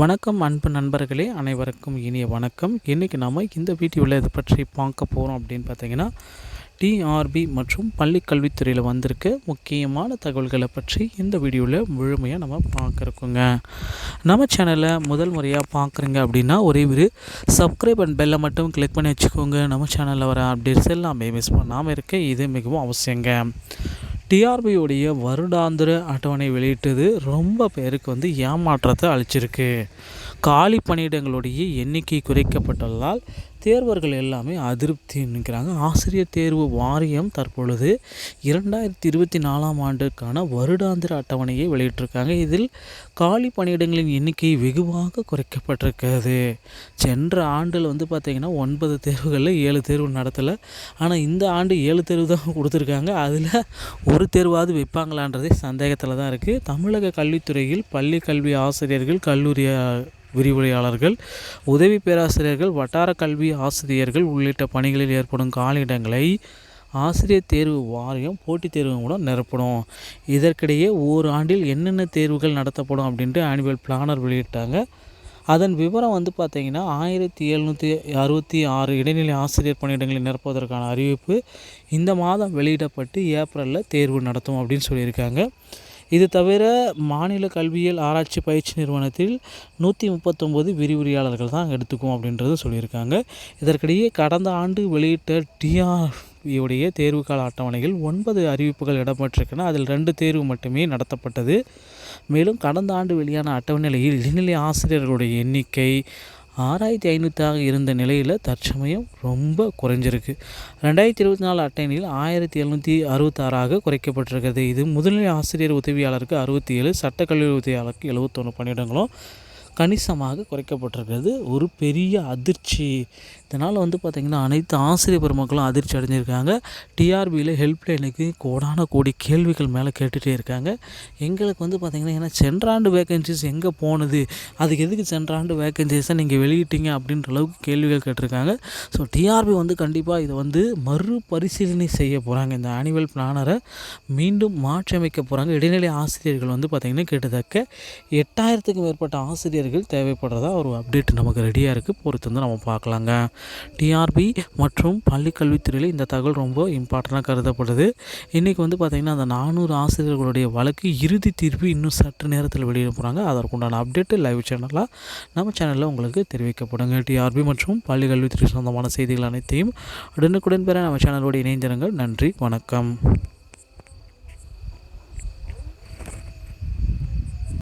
வணக்கம் அன்பு நண்பர்களே. அனைவருக்கும் இனிய வணக்கம். இன்றைக்கி நாம் இந்த வீடியோவில் இதை பற்றி பார்க்க போகிறோம் அப்படின்னு பார்த்தீங்கன்னா டிஆர்பி மற்றும் பள்ளி கல்வித்துறையில் வந்திருக்க முக்கியமான தகவல்களை பற்றி இந்த வீடியோவில் முழுமையாக நம்ம பார்க்குறோங்க. நம்ம சேனலை முதல் முறையாக பார்க்குறீங்க அப்படின்னா ஒரே ஒரு சப்ஸ்கிரைப் அண்ட் பெல்லை மட்டும் கிளிக் பண்ணி வச்சுக்கோங்க. நம்ம சேனலில் வர அப்டேட்ஸ் எல்லாமே மிஸ் பண்ணாமல் இருக்க இது மிகவும் அவசியங்க. டிஆர்பியுடைய வருடாந்திர அட்டவணை வெளியிட்டது ரொம்ப பேருக்கு வந்து ஏமாற்றத்தை அளிச்சிருக்கு. காலி பணியிடங்களுடைய எண்ணிக்கை குறைக்கப்பட்டுள்ளதால் தேர்வர்கள் எல்லாமே அதிருப்தி நிற்கிறாங்க ஆசிரியர் தேர்வு வாரியம் தற்பொழுது இரண்டாயிரத்தி இருபத்தி நாலாம் ஆண்டுக்கான வருடாந்திர அட்டவணையை வெளியிட்டிருக்காங்க. இதில் காலி பணியிடங்களின் எண்ணிக்கை வெகுவாக குறைக்கப்பட்டிருக்கிறது. சென்ற ஆண்டில் வந்து பார்த்திங்கன்னா ஒன்பது தேர்வுகளில் ஏழு தேர்வு நடத்தலை. ஆனால் இந்த ஆண்டு ஏழு தேர்வு தான் கொடுத்துருக்காங்க. அதில் ஒரு தேர்வாவது வைப்பாங்களான்றதே சந்தேகத்தில் தான் இருக்குது தமிழக கல்வித்துறையில் பள்ளி கல்வி ஆசிரியர்கள் கல்லூரி விரிவுரையாளர்கள் உதவி பேராசிரியர்கள் வட்டார கல்வி ஆசிரியர்கள் உள்ளிட்ட பணிகளில் ஏற்படும் காலியிடங்களை ஆசிரியர் தேர்வு வாரியம் போட்டித் தேர்வு மூலம் நிரப்பணும் இதற்கிடையே ஓர் ஆண்டில் என்னென்ன தேர்வுகள் நடத்தப்படும் அப்படின்ட்டு ஆனுவல் பிளானர் வெளியிட்டாங்க. அதன் விவரம் வந்து பார்த்திங்கன்னா ஆயிரத்தி எழுநூற்றி அறுபத்தி ஆறு இடைநிலை ஆசிரியர் பணியிடங்களை நிரப்புவதற்கான அறிவிப்பு இந்த மாதம் வெளியிடப்பட்டு ஏப்ரலில் தேர்வு நடத்தும் அப்படின்னு சொல்லியிருக்காங்க. இது தவிர மாநில கல்வியியல் ஆராய்ச்சி பயிற்சி நிறுவனத்தில் நூற்றி முப்பத்தொம்போது விரிவுரையாளர்கள் தான் எடுத்துக்கும் அப்படின்றது சொல்லியிருக்காங்க. இதற்கிடையே கடந்த ஆண்டு வெளியிட்ட டிஆர்பியுடைய தேர்வு கால அட்டவணையில் ஒன்பது அறிவிப்புகள் இடம்பெற்றிருக்கின்றன. அதில் ரெண்டு தேர்வு மட்டுமே நடத்தப்பட்டது. மேலும் கடந்த ஆண்டு வெளியான அட்டவணையில் இடைநிலை ஆசிரியர்களுடைய எண்ணிக்கை ஆறாயிரத்தி ஐநூற்றாக இருந்த நிலையில் தற்சமயம் ரொம்ப குறைஞ்சிருக்கு. ரெண்டாயிரத்தி இருபத்தி நாலு அட்டைனில் ஆயிரத்தி எழுநூற்றி அறுபத்தாறாக குறைக்கப்பட்டிருக்கிறது. இது முதல்நிலை ஆசிரியர் உதவியாளருக்கு அறுபத்தி ஏழு சட்டக்கல்லூரி உதவியாளருக்கு எழுபத்தொன்று பணியிடங்களும் கணிசமாக குறைக்கப்பட்டிருக்கிறது. ஒரு பெரிய அதிர்ச்சி. இதனால் வந்து பார்த்திங்கன்னா அனைத்து ஆசிரியர் பெருமக்களும் அதிர்ச்சி அடைஞ்சிருக்காங்க. டிஆர்பியில் ஹெல்ப்லைனுக்கு கோடான கோடி கேள்விகள் மேலே கேட்டுகிட்டே இருக்காங்க. எங்களுக்கு வந்து பார்த்திங்கன்னா ஏன்னா சென்ற ஆண்டு வேக்கன்சிஸ் எங்கே போனது? அதுக்கு எதுக்கு சென்ற ஆண்டு வேக்கன்சிஸை நீங்கள் வெளியிட்டீங்க அப்படின்ற அளவுக்கு கேள்விகள் கேட்டிருக்காங்க. ஸோ டிஆர்பி வந்து கண்டிப்பாக இதை வந்து மறுபரிசீலனை செய்ய போகிறாங்க இந்த ஆனுவல் பிளானரை மீண்டும் மாற்றியமைக்க போகிறாங்க இடைநிலை ஆசிரியர்கள் வந்து பார்த்திங்கன்னா கிட்டத்தக்க எட்டாயிரத்துக்கும் மேற்பட்ட ஆசிரியர் ஊழியர்கள் தேவைப்படுறதா ஒரு அப்டேட் நமக்கு ரெடியாக இருக்குது பொறுத்து வந்து நம்ம பார்க்கலாங்க. டிஆர்பி மற்றும் பள்ளிக்கல்வித்துறையில் இந்த தகவல் ரொம்ப இம்பார்ட்டண்ட்டாக கருதப்படுது. இன்றைக்கி வந்து பார்த்திங்கன்னா அந்த நானூறு ஆசிரியர்களுடைய வழக்கு இறுதி தீர்ப்பு இன்னும் சற்று நேரத்தில் வெளியிட போகிறாங்க அதற்குண்டான அப்டேட்டு லைவ் சேனலாக நம்ம சேனலில் உங்களுக்கு தெரிவிக்கப்படுங்க. டிஆர்பி மற்றும் பள்ளிக்கல்வித்துறை சொந்தமான செய்திகள் அனைத்தையும் உடனுக்குடன் பெற நம்ம சேனலோடு இணைந்திருங்கள். நன்றி வணக்கம்.